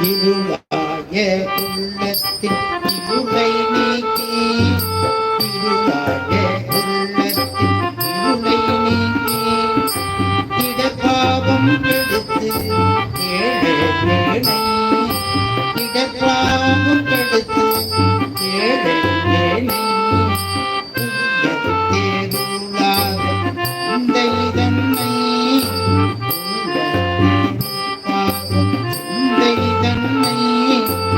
இருளாய உள்ளத்தில் இருளை நீக்கி. இருளாய உள்ளத்தில் நீக்கி. இடபாவம் எடுத்து ஏழை